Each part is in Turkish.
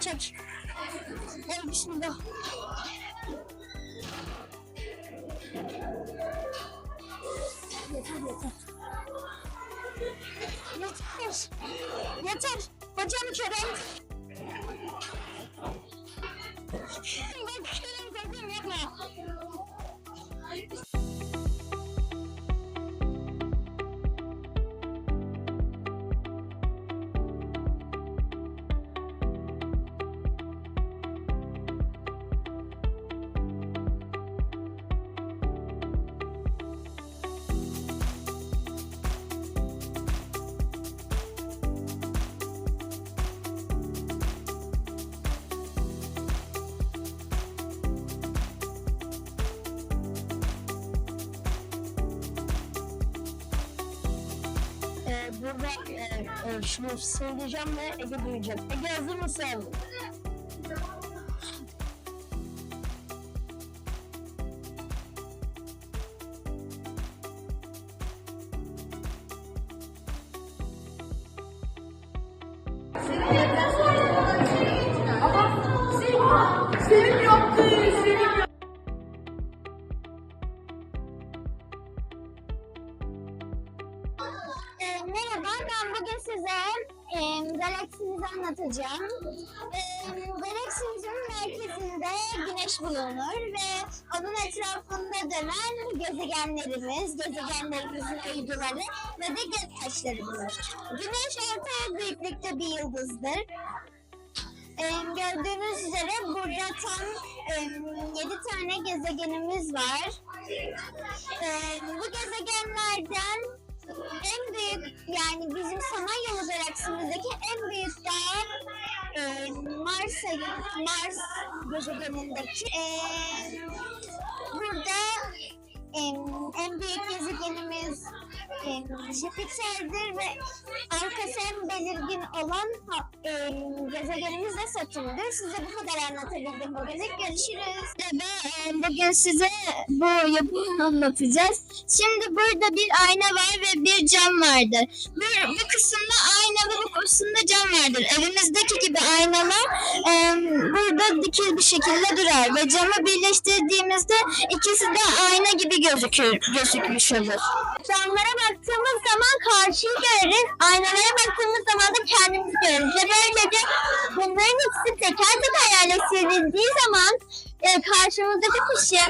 Çek. Evet bismillah. Yeter yeter. Yeter. Yeter. Hocam Kerem. Bak Kerem korkuyorum yapma. Burada e, e, şunu söyleyeceğim ve Ege duyacak. Ege hazır mısın? Merkezinde güneş bulunur ve onun etrafında dönen gezegenlerimiz, gezegenlerimizin uyduları ve de göktaşları bulunur. Güneş orta büyüklükte bir yıldızdır. E, gördüğünüz üzere burada tam e, 7 tane gezegenimiz var. E, bu gezegenlerden en büyük yani bizim Samanyolu galaksimizdeki en büyük dağ e, Mars'a Mars gezegenindeki e, burada e, en büyük gezegenimiz Jüpiter'dir ve arkası en belirgin olan e, gezegenimiz de Satürn'dür. Size bu kadar anlatabildim bugünlük. Görüşürüz. Ve bugün size bu yapıyı anlatacağız. Şimdi burada bir ayna var ve bir cam vardır. Bu, bu kısımda ayna ve bu kısımda cam vardır. Evimizdeki gibi aynalar e, burada dikil bir şekilde durar ve camı birleştirdiğimizde ikisi de ayna gibi gözükür, gözükmüş olur. Camlara baktığımız zaman karşıyı görürüz. Aynalara baktığımız zaman da kendimizi görürüz. Ve böylece bunların ikisi teker teker yerleştirildiği zaman e, karşımızdaki kişi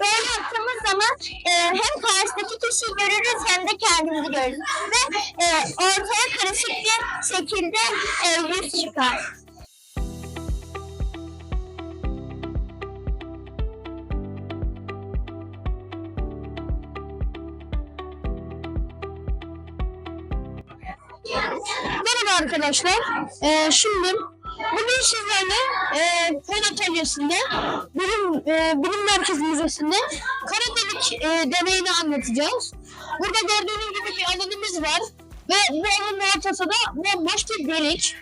böyle baktığımız zaman e, hem karşıdaki kişiyi görürüz hem de kendimizi görürüz. Ve e, ortaya karışık bir şekilde e, yüz çıkar. Arkadaşlar. Ee, şimdi bugün sizlerle e, fen atölyesinde, bilim, e, bilim merkezi müzesinde kara delik e, deneyini anlatacağız. Burada gördüğünüz gibi bir alanımız var ve bu alanın ortasında bomboş bir delik.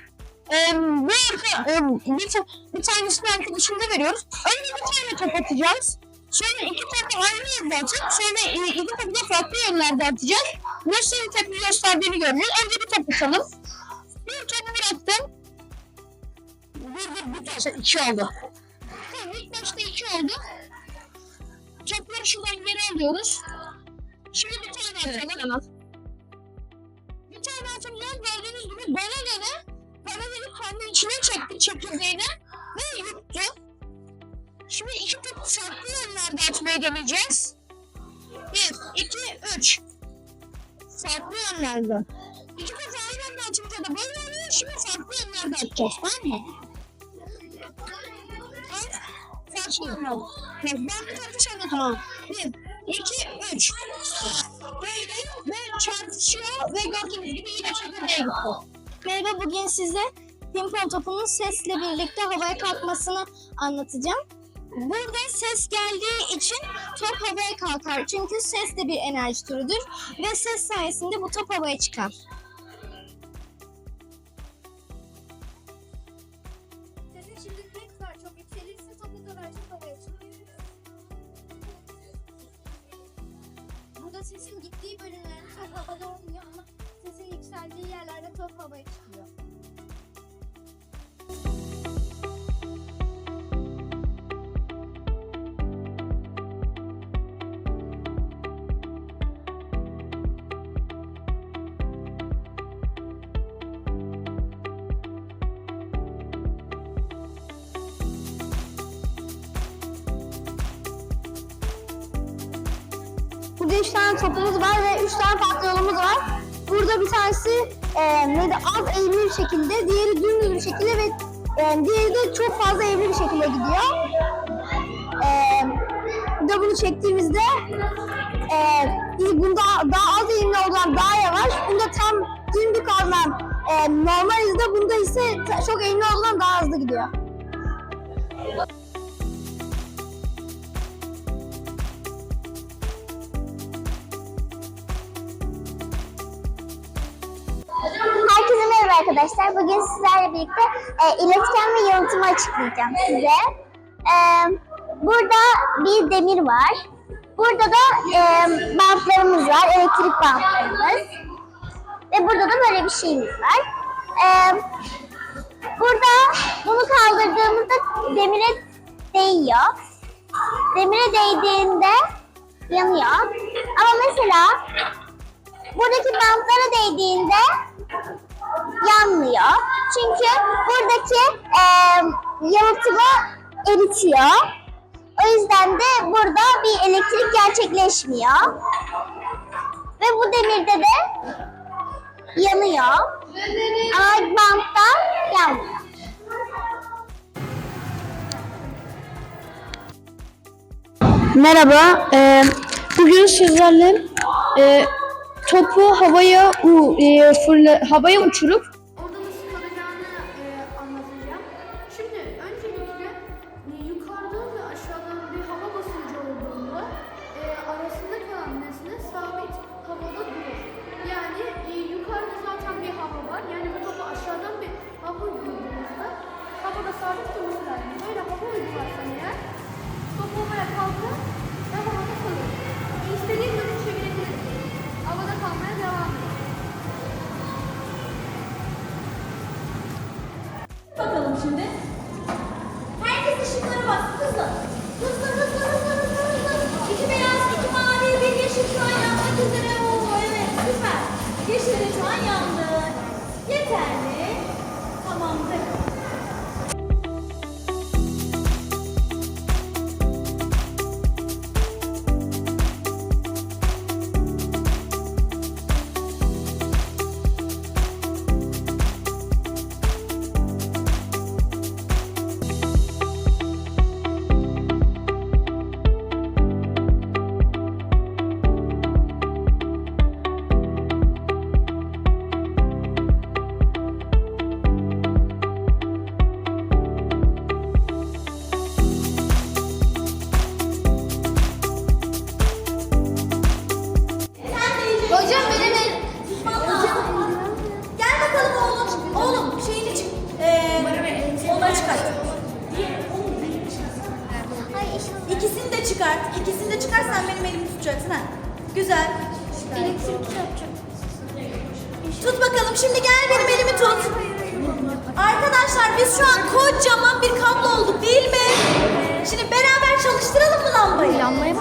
E, bu arka, e, bir, bir tanesini arkadaşımıza veriyoruz. Önce bir tane top atacağız. Sonra iki topu aynı yerde atacağız. Sonra e, iki topu da farklı yönlerde atacağız. Nasıl tepki gösterdiğini göreceğiz. Önce bir top atalım. Bir topu bıraktım. Bir, bir, bir tane iki oldu. Tamam ilk başta iki oldu. Topları şuradan geri alıyoruz. Şimdi bir tane atalım. Bir tane atacağız. Gördüğünüz gibi bana göre bana göre kendi içine çekti çekirdeğini ve yuttu. Şimdi iki top farklı yönlerde atmayı deneyeceğiz. Bir, iki, üç. Farklı yönlerde. İki top aynı anda atınca da böyle Bir, iki, üç. Böyle ve çarpışıyor ve gördüğünüz gibi yine çekirdeğe gitti. Merhaba bugün size pimpon topunun sesle birlikte havaya kalkmasını anlatacağım. Burada ses geldiği için top havaya kalkar. Çünkü ses de bir enerji türüdür ve ses sayesinde bu top havaya çıkar. Olmuyor ama sesin yükseldiği yerlerde top havaya çıkıyor. Burada tane topumuz var ve üç tane farklı yolumuz var. Burada bir tanesi e, neydi, az eğimli bir şekilde, diğeri dümdüz bir şekilde ve e, diğeri de çok fazla eğimli bir şekilde gidiyor. E, bir de bunu çektiğimizde e, bunda daha az eğimli olan daha yavaş, bunda tam dimdik olan e, normal hızda, bunda ise çok eğimli olan daha hızlı gidiyor. Arkadaşlar. Bugün sizlerle birlikte e, iletken ve yalıtımı açıklayacağım size. E, burada bir demir var. Burada da e, bantlarımız var, elektrik bantlarımız. Ve burada da böyle bir şeyimiz var. E, burada bunu kaldırdığımızda demire değiyor. Demire değdiğinde yanıyor. Ama mesela buradaki bantlara değdiğinde yanmıyor. Çünkü buradaki e, yalıtımı eritiyor. O yüzden de burada bir elektrik gerçekleşmiyor. Ve bu demirde de yanıyor. Ama bantta yanmıyor. Merhaba. e, bugün sizlerle e, topu havaya u, e, fırla, havaya uçurup Orada nasıl kalacağını e, anlatacağım. Şimdi öncelikle yukarıdan ve aşağıdan bir hava basıncı olduğunda e, arasında kalan nesne sabit havada durur. Yani e, yukarıda zaten bir hava var. Yani bu topu aşağıdan bir hava uyguladığımızda havada sabit durması lazım. Böyle hava uygularsan eğer top havaya kalkar ve havada kalır. E, kalmaya devam eder. Bakalım şimdi.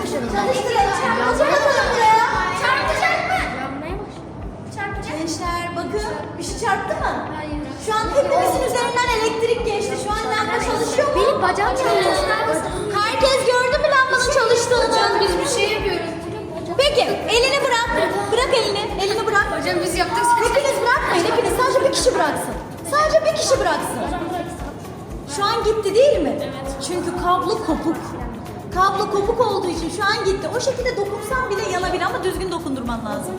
Lambayı? Yanmaya başladı. Çalıştıralım. Çarpacak buraya. Çarpacak mı? Çarpacak. Gençler bakın bir şey çarptı mı? Şu an hepimizin üzerinden elektrik geçti. Şu an lamba çalışıyor mu? Benim bacağım çalışıyor. Herkes gördü mü lambanın çalıştığını? Biz bir şey yapıyoruz. Peki elini bırak. Bırak elini. Elini bırak. Hocam biz yaptık. Hepiniz bırakmayın. Hepiniz sadece bir kişi bıraksın. Sadece bir kişi bıraksın. Şu an gitti değil mi? Evet. Çünkü kablo kopuk. Kablo kopuk olduğu için şu an gitti. O şekilde dokunsan bile yanabilir ama düzgün dokundurman lazım.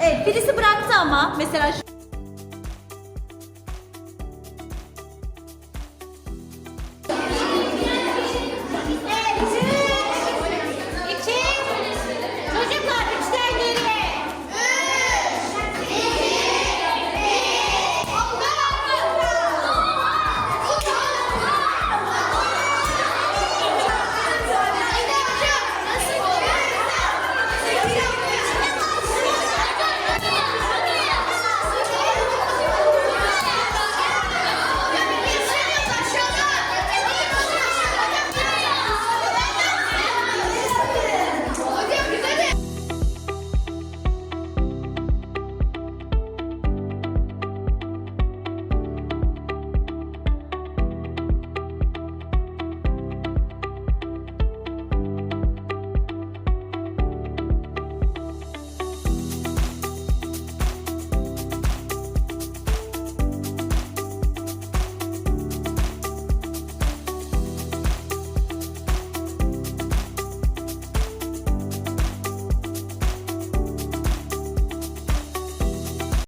Evet birisi bıraktı ama mesela şu...